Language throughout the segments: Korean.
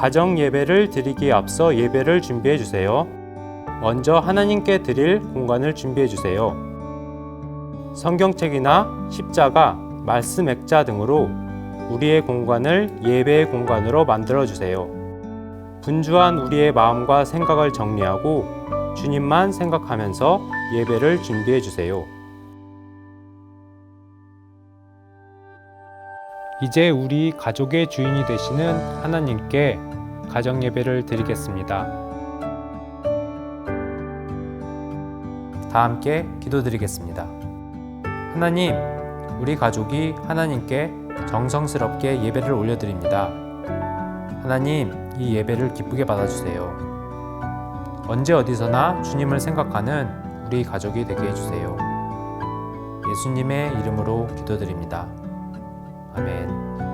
가정 예배를 드리기에 앞서 예배를 준비해 주세요. 먼저 하나님께 드릴 공간을 준비해 주세요. 성경책이나 십자가, 말씀 액자 등으로 우리의 공간을 예배의 공간으로 만들어 주세요. 분주한 우리의 마음과 생각을 정리하고 주님만 생각하면서 예배를 준비해 주세요. 이제 우리 가족의 주인이 되시는 하나님께 가정 예배를 드리겠습니다. 다 함께 기도드리겠습니다. 하나님, 우리 가족이 하나님께 정성스럽게 예배를 올려드립니다. 하나님, 이 예배를 기쁘게 받아주세요. 언제 어디서나 주님을 생각하는 우리 가족이 되게 해주세요. 예수님의 이름으로 기도드립니다. 아멘.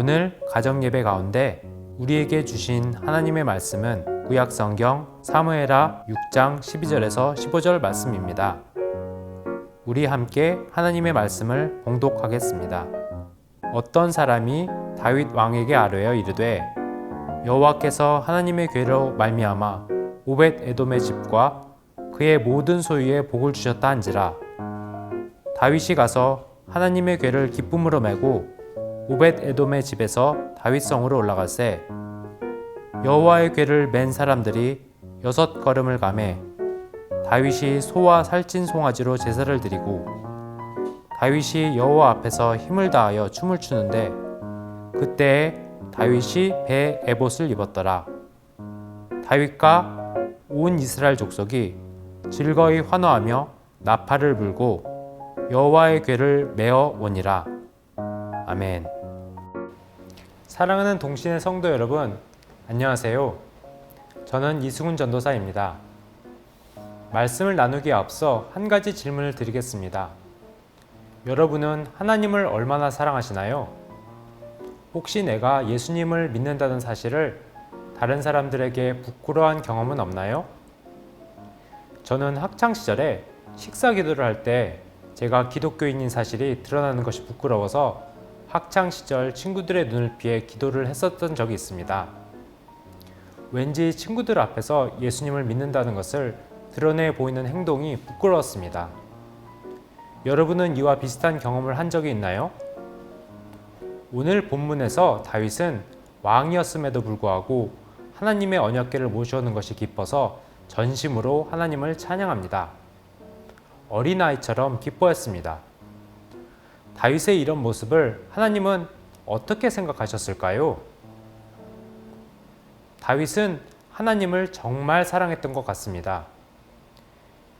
오늘 가정 예배 가운데 우리에게 주신 하나님의 말씀은 구약 성경 사무엘하 6장 12절에서 15절 말씀입니다. 우리 함께 하나님의 말씀을 봉독하겠습니다. 어떤 사람이 다윗 왕에게 아뢰어 이르되 여호와께서 하나님의 괴로 말미암아 오벳 에돔의 집과 그의 모든 소유에 복을 주셨다 한지라 다윗이 가서 하나님의 괴를 기쁨으로 메고 오벳 에돔의 집에서 다윗성으로 올라가세 여호와의 궤를 맨 사람들이 여섯 걸음을 가매 다윗이 소와 살찐 송아지로 제사를 드리고 다윗이 여호와 앞에서 힘을 다하여 춤을 추는데 그때에 다윗이 배 에봇을 입었더라 다윗과 온 이스라엘 족속이 즐거이 환호하며 나팔을 불고 여호와의 궤를 메어 오니라 아멘. 사랑하는 동신의 성도 여러분, 안녕하세요. 저는 이승훈 전도사입니다. 말씀을 나누기에 앞서 한 가지 질문을 드리겠습니다. 여러분은 하나님을 얼마나 사랑하시나요? 혹시 내가 예수님을 믿는다는 사실을 다른 사람들에게 부끄러워한 경험은 없나요? 저는 학창 시절에 식사 기도를 할 때 제가 기독교인인 사실이 드러나는 것이 부끄러워서 학창 시절 친구들의 눈을 피해 기도를 했었던 적이 있습니다. 왠지 친구들 앞에서 예수님을 믿는다는 것을 드러내 보이는 행동이 부끄러웠습니다. 여러분은 이와 비슷한 경험을 한 적이 있나요? 오늘 본문에서 다윗은 왕이었음에도 불구하고 하나님의 언약궤를 모셔오는 것이 기뻐서 전심으로 하나님을 찬양합니다. 어린아이처럼 기뻐했습니다. 다윗의 이런 모습을 하나님은 어떻게 생각하셨을까요? 다윗은 하나님을 정말 사랑했던 것 같습니다.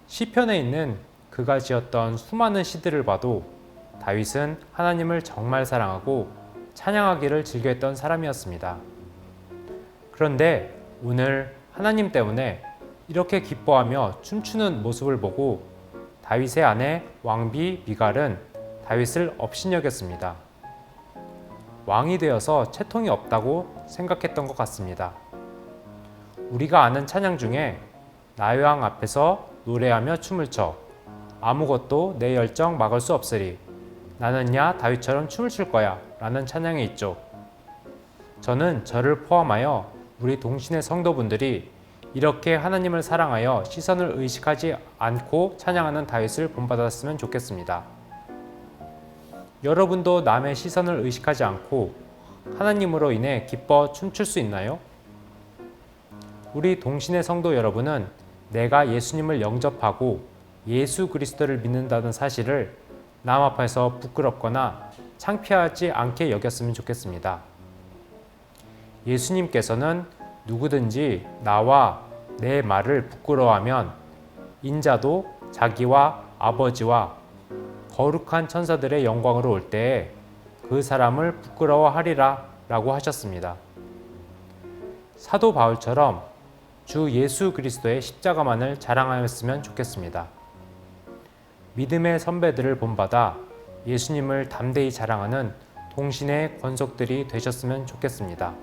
시편에 있는 그가 지었던 수많은 시들을 봐도 다윗은 하나님을 정말 사랑하고 찬양하기를 즐겨했던 사람이었습니다. 그런데 오늘 하나님 때문에 이렇게 기뻐하며 춤추는 모습을 보고 다윗의 아내 왕비 미갈은 다윗을 업신여겼습니다. 왕이 되어서 채통이 없다고 생각했던 것 같습니다. 우리가 아는 찬양 중에 나의 왕 앞에서 노래하며 춤을 춰 아무것도 내 열정 막을 수 없으리 나는 야 다윗처럼 춤을 출 거야 라는 찬양이 있죠. 저는 저를 포함하여 우리 동신의 성도분들이 이렇게 하나님을 사랑하여 시선을 의식하지 않고 찬양하는 다윗을 본받았으면 좋겠습니다. 여러분도 남의 시선을 의식하지 않고 하나님으로 인해 기뻐 춤출 수 있나요? 우리 동신의 성도 여러분은 내가 예수님을 영접하고 예수 그리스도를 믿는다는 사실을 남 앞에서 부끄럽거나 창피하지 않게 여겼으면 좋겠습니다. 예수님께서는 누구든지 나와 내 말을 부끄러워하면 인자도 자기와 아버지와 거룩한 천사들의 영광으로 올 때에 그 사람을 부끄러워하리라 라고 하셨습니다. 사도 바울처럼 주 예수 그리스도의 십자가만을 자랑하였으면 좋겠습니다. 믿음의 선배들을 본받아 예수님을 담대히 자랑하는 동신의 권속들이 되셨으면 좋겠습니다.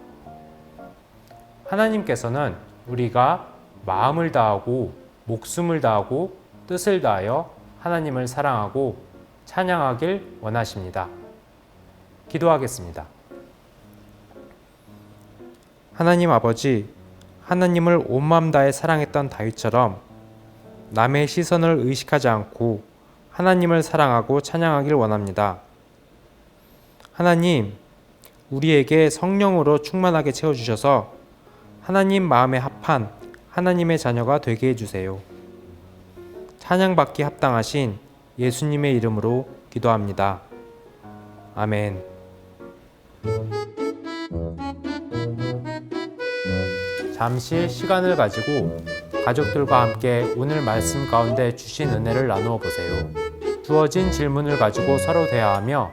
하나님께서는 우리가 마음을 다하고 목숨을 다하고 뜻을 다하여 하나님을 사랑하고 찬양하길 원하십니다. 기도하겠습니다. 하나님 아버지, 하나님을 온 마음 다해 사랑했던 다윗처럼 남의 시선을 의식하지 않고 하나님을 사랑하고 찬양하길 원합니다. 하나님, 우리에게 성령으로 충만하게 채워주셔서 하나님 마음에 합한 하나님의 자녀가 되게 해주세요. 찬양받기 합당하신 예수님의 이름으로 기도합니다. 아멘. 잠시 시간을 가지고 가족들과 함께 오늘 말씀 가운데 주신 은혜를 나누어 보세요. 주어진 질문을 가지고 서로 대화하며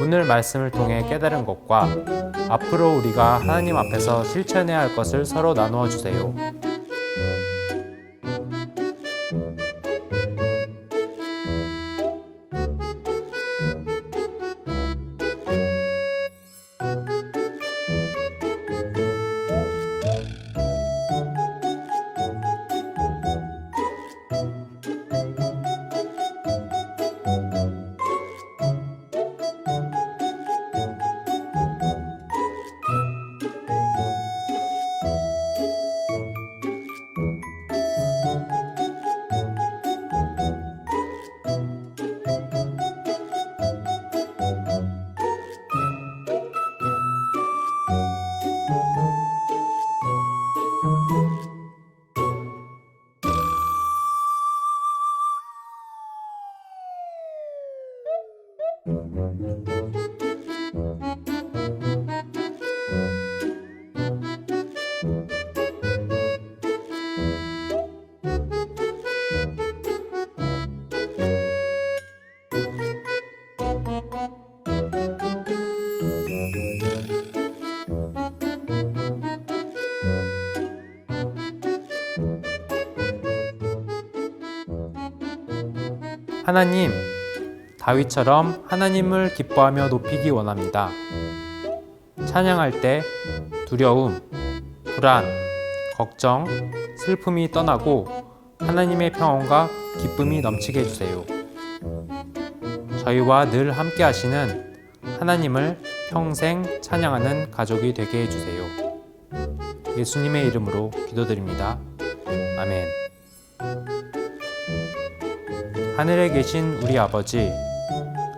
오늘 말씀을 통해 깨달은 것과 앞으로 우리가 하나님 앞에서 실천해야 할 것을 서로 나누어 주세요. 하나님, 다윗처럼 하나님을 기뻐하며 높이기 원합니다. 찬양할 때 두려움, 불안, 걱정, 슬픔이 떠나고 하나님의 평온과 기쁨이 넘치게 해주세요. 저희와 늘 함께 하시는 하나님을 평생 찬양하는 가족이 되게 해주세요. 예수님의 이름으로 기도드립니다. 아멘. 하늘에 계신 우리 아버지,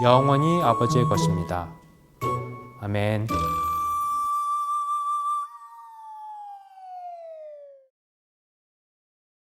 영원히 아버지의 것입니다. 아멘.